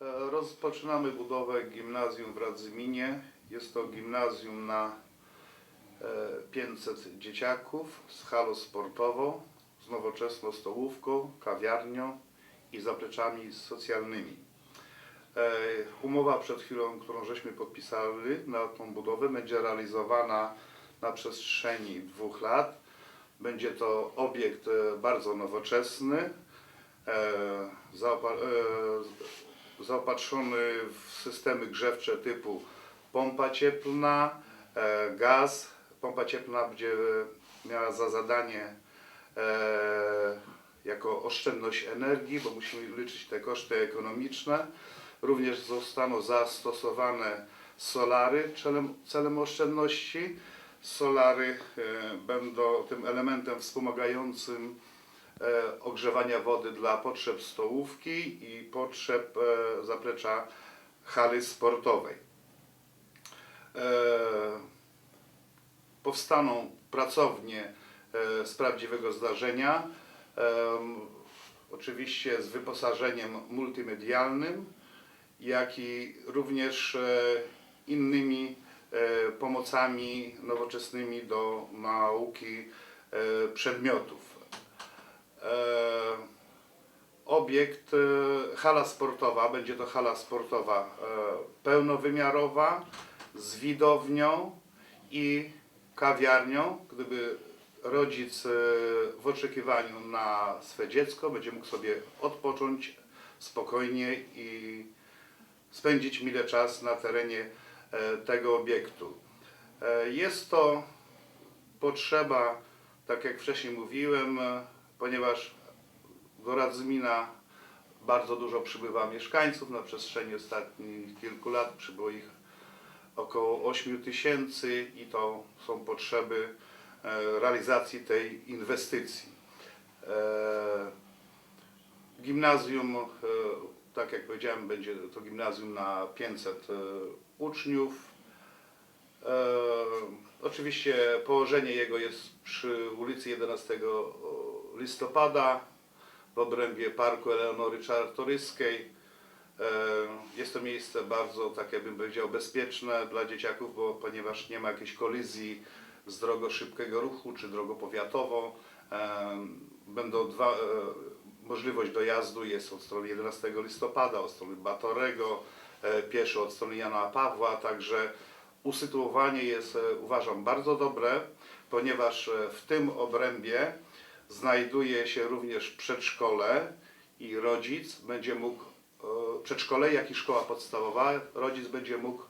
E, Rozpoczynamy budowę gimnazjum w Radzyminie. Jest to gimnazjum na e, 500 dzieciaków z halą sportową, z nowoczesną stołówką, kawiarnią i zapleczami socjalnymi. E, Umowa przed chwilą, którą żeśmy podpisali na tą budowę, będzie realizowana na przestrzeni dwóch lat. Będzie to obiekt e, bardzo nowoczesny, e, e, zaopatrzony w systemy grzewcze typu pompa cieplna, e, gaz. Pompa cieplna będzie miała za zadanie e, jako oszczędność energii, bo musimy liczyć te koszty ekonomiczne. Również zostaną zastosowane solary celem, celem oszczędności. Solary e, będą tym elementem wspomagającym ogrzewania wody dla potrzeb stołówki i potrzeb e, zaplecza hali sportowej. E, powstaną pracownie e, z prawdziwego zdarzenia, oczywiście z wyposażeniem multimedialnym, jak i również e, innymi e, pomocami nowoczesnymi do nauki e, przedmiotów. E, Obiekt, e, hala sportowa, będzie to hala sportowa e, pełnowymiarowa z widownią i kawiarnią. Gdyby rodzic w oczekiwaniu na swe dziecko będzie mógł sobie odpocząć spokojnie i spędzić mile czas na terenie tego obiektu. Jest to potrzeba, tak jak wcześniej mówiłem, ponieważ do Radzymina bardzo dużo przybywa mieszkańców. Na przestrzeni ostatnich kilku lat przybyło ich około 8 tysięcy i to są potrzeby e, realizacji tej inwestycji. E, Gimnazjum, e, tak jak powiedziałem, będzie to gimnazjum na 500 e, uczniów. Oczywiście położenie jego jest przy ulicy 11 listopada w obrębie Parku Eleonory Czartoryskiej. E, Jest to miejsce bardzo, tak jakbym powiedział, bezpieczne dla dzieciaków, bo ponieważ nie ma jakiejś kolizji z drogą szybkiego ruchu czy drogą powiatową, e, będą dwa, e, możliwość dojazdu jest od strony 11 listopada, od strony Batorego, pieszo od strony Jana Pawła, także usytuowanie jest, uważam, bardzo dobre, ponieważ w tym obrębie znajduje się również przedszkole i rodzic będzie mógł, e, przedszkole jak i szkoła podstawowa, rodzic będzie mógł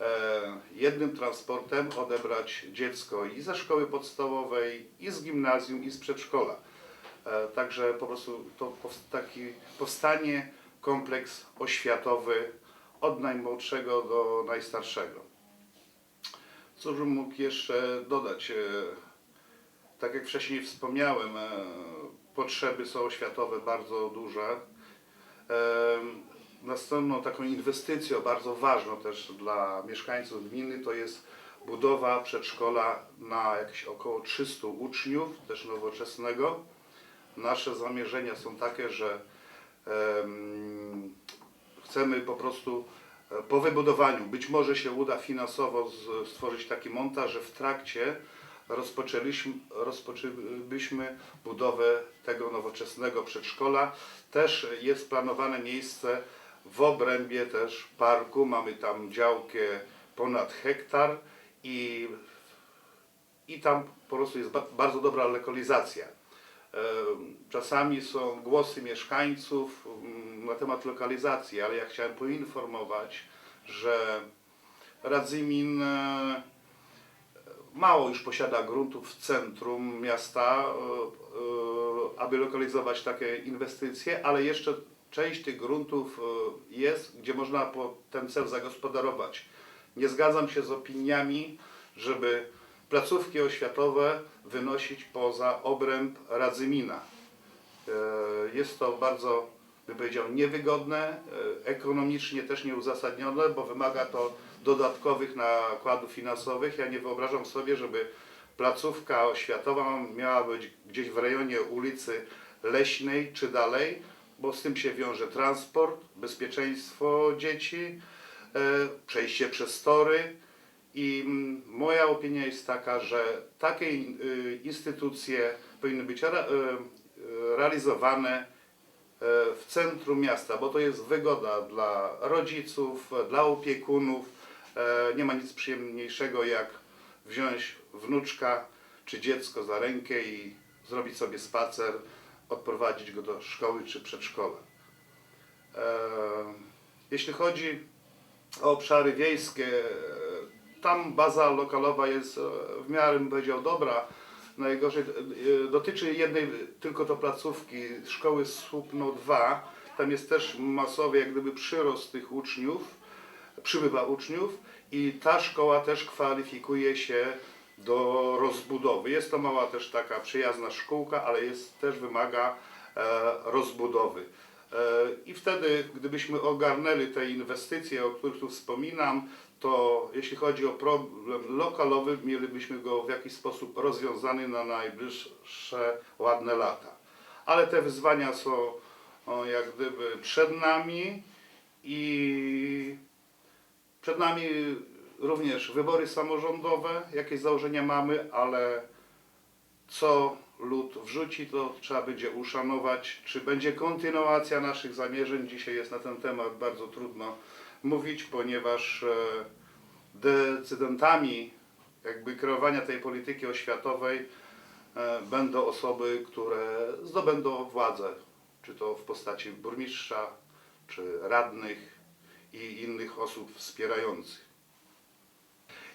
e, jednym transportem odebrać dziecko i ze szkoły podstawowej, i z gimnazjum, i z przedszkola. E, Także po prostu to taki powstanie kompleks oświatowy od najmłodszego do najstarszego. Co bym mógł jeszcze dodać? Tak jak wcześniej wspomniałem, e, potrzeby są oświatowe bardzo duże. E, Następną taką inwestycją bardzo ważną też dla mieszkańców gminy to jest budowa przedszkola na jakieś około 300 uczniów, też nowoczesnego. Nasze zamierzenia są takie, że em, chcemy po prostu e, po wybudowaniu, być może się uda finansowo stworzyć taki montaż, że w trakcie rozpoczęliśmy, budowę tego nowoczesnego przedszkola. Też jest planowane miejsce w obrębie też parku. Mamy tam działkę ponad hektar i, i tam po prostu jest ba- bardzo dobra lokalizacja. E, Czasami są głosy mieszkańców mm, na temat lokalizacji, ale ja chciałem poinformować, że Radzymin e, mało już posiada gruntów w centrum miasta, e, e, aby lokalizować takie inwestycje, ale jeszcze część tych gruntów e, jest, gdzie można ten cel zagospodarować. Nie zgadzam się z opiniami, żeby placówki oświatowe wynosić poza obręb Radzymina. Jest to bardzo, bym powiedział, niewygodne, ekonomicznie też nieuzasadnione, bo wymaga to dodatkowych nakładów finansowych. Ja nie wyobrażam sobie, żeby placówka oświatowa miała być gdzieś w rejonie ulicy Leśnej czy dalej, bo z tym się wiąże transport, bezpieczeństwo dzieci, e, przejście przez tory. I mm, moja opinia jest taka, że takie y, instytucje powinny być y, realizowane e, w centrum miasta, bo to jest wygoda dla rodziców, dla opiekunów. E, Nie ma nic przyjemniejszego jak wziąć wnuczka czy dziecko za rękę i zrobić sobie spacer, odprowadzić go do szkoły czy przedszkola. E, Jeśli chodzi o obszary wiejskie, e, tam baza lokalowa jest w miarę, bym powiedział, dobra. Najgorzej dotyczy jednej tylko to placówki szkoły Słupno 2. Tam jest też masowy jak gdyby przyrost tych uczniów, przybywa uczniów i ta szkoła też kwalifikuje się do rozbudowy. Jest to mała też taka przyjazna szkółka, ale jest też wymaga e, rozbudowy. E, I wtedy, gdybyśmy ogarnęli te inwestycje, o których tu wspominam, to jeśli chodzi o problem lokalowy, mielibyśmy go w jakiś sposób rozwiązany na najbliższe ładne lata. Ale te wyzwania są jak gdyby przed nami i przed nami również wybory samorządowe, jakieś założenia mamy, ale co lud wrzuci, to trzeba będzie uszanować. Czy będzie kontynuacja naszych zamierzeń? Dzisiaj jest na ten temat bardzo trudno mówić, ponieważ e, decydentami jakby kreowania tej polityki oświatowej e, będą osoby, które zdobędą władzę, czy to w postaci burmistrza, czy radnych i innych osób wspierających.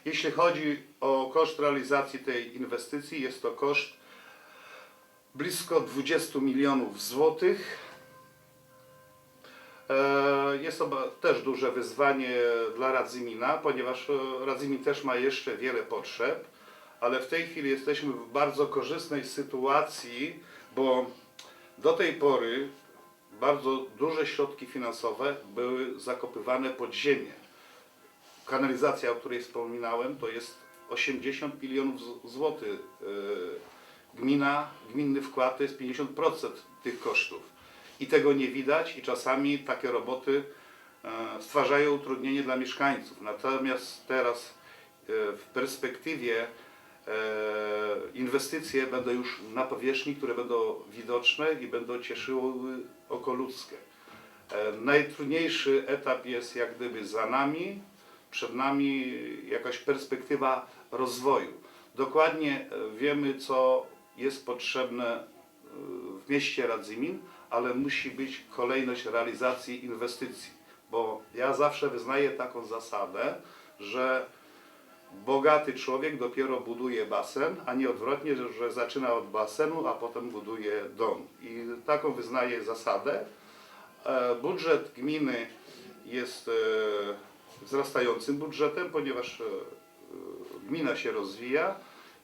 Jeśli chodzi o koszt realizacji tej inwestycji, jest to koszt blisko 20 milionów złotych. E, Jest to też duże wyzwanie dla Radzymina, ponieważ e, Radzymin też ma jeszcze wiele potrzeb, ale w tej chwili jesteśmy w bardzo korzystnej sytuacji, bo do tej pory bardzo duże środki finansowe były zakopywane pod ziemię kanalizacja, o której wspominałem, to jest 80 milionów złotych. Yy, Gmina, gminny wkład to jest 50% tych kosztów. I tego nie widać i czasami takie roboty e, stwarzają utrudnienie dla mieszkańców. Natomiast teraz e, w perspektywie e, inwestycje będą już na powierzchni, które będą widoczne i będą cieszyły oko ludzkie. E, Najtrudniejszy etap jest jak gdyby za nami, przed nami jakaś perspektywa rozwoju. Dokładnie e, wiemy, co jest potrzebne e, w mieście Radzymin, ale musi być kolejność realizacji inwestycji, bo ja zawsze wyznaję taką zasadę, że bogaty człowiek dopiero buduje basen, a nie odwrotnie, że, zaczyna od basenu, a potem buduje dom. I taką wyznaję zasadę. E, Budżet gminy jest e, wzrastającym budżetem, ponieważ e, gmina się rozwija,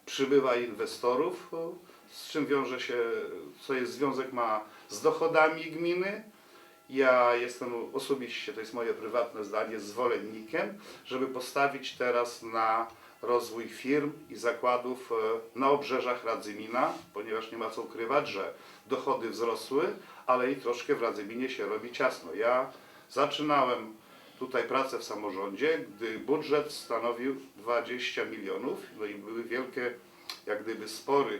przybywa inwestorów, z czym wiąże się, co jest związek ma z dochodami gminy. Ja jestem osobiście, to jest moje prywatne zdanie, zwolennikiem, żeby postawić teraz na rozwój firm i zakładów e, na obrzeżach Radzymina, ponieważ nie ma co ukrywać, że dochody wzrosły, ale i troszkę w Radzyminie się robi ciasno. Ja zaczynałem tutaj pracę w samorządzie, gdy budżet stanowił 20 milionów, no i były wielkie jak gdyby spory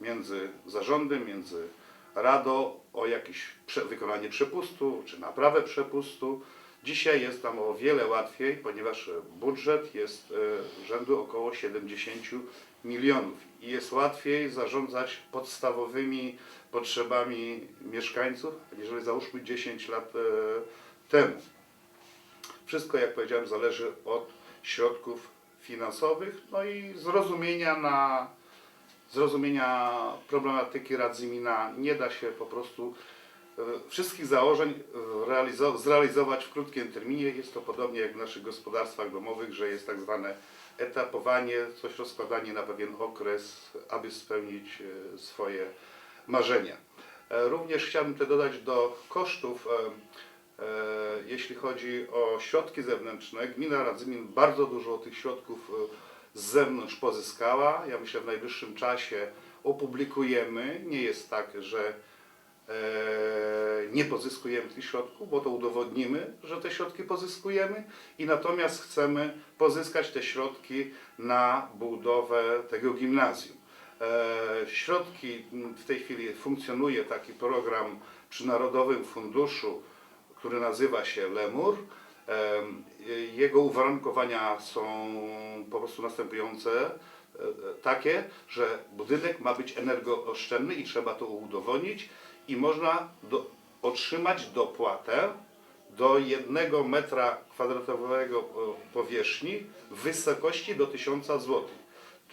między zarządem, między radą o jakieś wykonanie przepustu czy naprawę przepustu. Dzisiaj jest tam o wiele łatwiej, ponieważ budżet jest e, rzędu około 70 milionów i jest łatwiej zarządzać podstawowymi potrzebami mieszkańców, aniżeli załóżmy 10 lat e, temu. Wszystko, jak powiedziałem, zależy od środków finansowych, no i zrozumienia na zrozumienia problematyki Radzymina. Nie da się po prostu e, wszystkich założeń e, realizo- zrealizować w krótkim terminie. Jest to podobnie jak w naszych gospodarstwach domowych, że jest tak zwane etapowanie, coś rozkładanie na pewien okres, aby spełnić e, swoje marzenia. Również chciałbym te dodać do kosztów. Jeśli chodzi o środki zewnętrzne, gmina Radzymin bardzo dużo tych środków z zewnątrz pozyskała. Ja myślę, w najbliższym czasie opublikujemy. Nie jest tak, że e, nie pozyskujemy tych środków, bo to udowodnimy, że te środki pozyskujemy i natomiast chcemy pozyskać te środki na budowę tego gimnazjum. E, Środki w tej chwili funkcjonuje taki program przy Narodowym Funduszu, który nazywa się Lemur. Jego uwarunkowania są po prostu następujące, e, e, takie, że budynek ma być energooszczędny i trzeba to udowodnić i można do, otrzymać dopłatę do jednego metra kwadratowego e, powierzchni w wysokości do 1000 zł.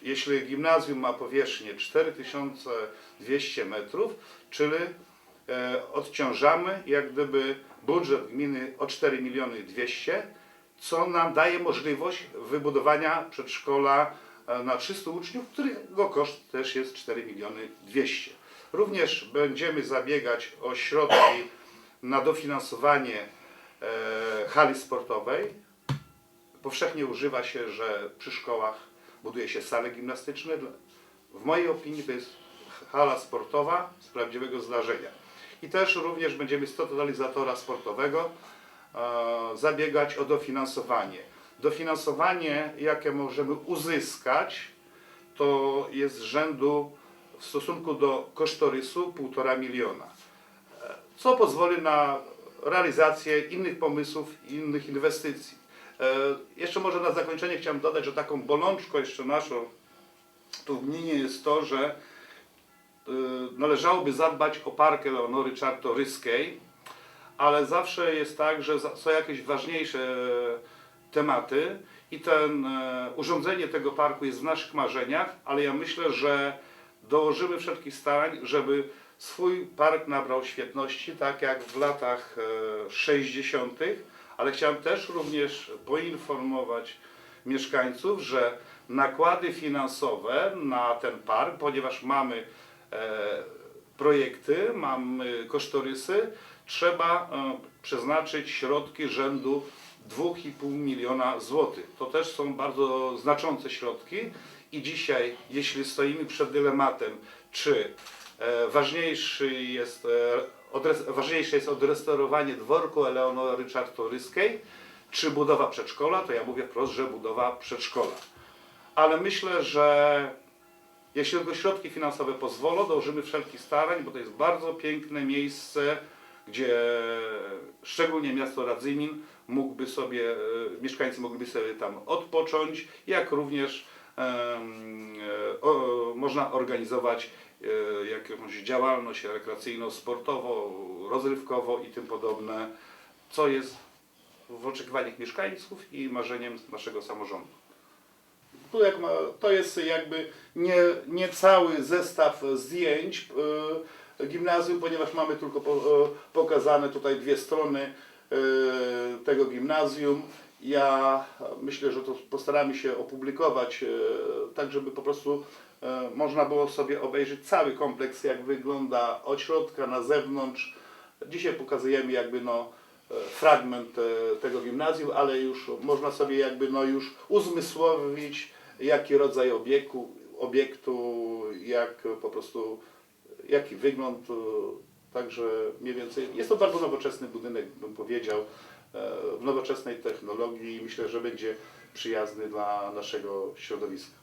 Jeśli gimnazjum ma powierzchnię 4200 metrów, czyli odciążamy jak gdyby budżet gminy o 4 miliony 200, co nam daje możliwość wybudowania przedszkola e, na 300 uczniów, którego koszt też jest 4 miliony 200. Również będziemy zabiegać o środki na dofinansowanie e, hali sportowej. Powszechnie używa się, że przy szkołach buduje się sale gimnastyczne. W mojej opinii to jest hala sportowa z prawdziwego zdarzenia. I też również będziemy z totalizatora sportowego e, zabiegać o dofinansowanie. Dofinansowanie, jakie możemy uzyskać, to jest rzędu w stosunku do kosztorysu 1,5 miliona co pozwoli na realizację innych pomysłów, innych inwestycji. E, Jeszcze może na zakończenie chciałem dodać, że taką bolączką jeszcze naszą tu w gminie jest to, że należałoby zadbać o park Eleonory Czartoryskiej, ale zawsze jest tak, że są jakieś ważniejsze tematy i ten, e, urządzenie tego parku jest w naszych marzeniach, ale ja myślę, że dołożymy wszelkich starań, żeby swój park nabrał świetności, tak jak w latach e, 60., ale chciałem też również poinformować mieszkańców, że nakłady finansowe na ten park, ponieważ mamy e, projekty, mamy kosztorysy, trzeba e, przeznaczyć środki rzędu 2,5 miliona złotych. To też są bardzo znaczące środki i dzisiaj, jeśli stoimy przed dylematem, czy e, ważniejszy jest, e, ważniejsze jest odrestaurowanie dworku Eleonory Czartoryskiej, czy budowa przedszkola, to ja mówię wprost, że budowa przedszkola. Ale myślę, że jeśli tylko środki finansowe pozwolą, dążymy wszelkich starań, bo to jest bardzo piękne miejsce, gdzie szczególnie miasto Radzymin mógłby sobie, e, mieszkańcy mogliby sobie tam odpocząć, jak również e, o, można organizować e, jakąś działalność rekreacyjną, sportową, rozrywkową i tym podobne, co jest w oczekiwaniach mieszkańców i marzeniem naszego samorządu. Ma, to jest jakby nie, nie cały zestaw zdjęć e, gimnazjum, ponieważ mamy tylko e, pokazane tutaj dwie strony e, tego gimnazjum. Ja myślę, że to postaramy się opublikować, tak żeby po prostu można było sobie obejrzeć cały kompleks, jak wygląda od środka na zewnątrz. Dzisiaj pokazujemy jakby no fragment tego gimnazjum, ale już można sobie jakby no już uzmysłowić, jaki rodzaj obiektu, obiektu jak po prostu, jaki wygląd, e, także mniej więcej. Jest to bardzo nowoczesny budynek, bym powiedział, e, w nowoczesnej technologii i myślę, że będzie przyjazny dla naszego środowiska.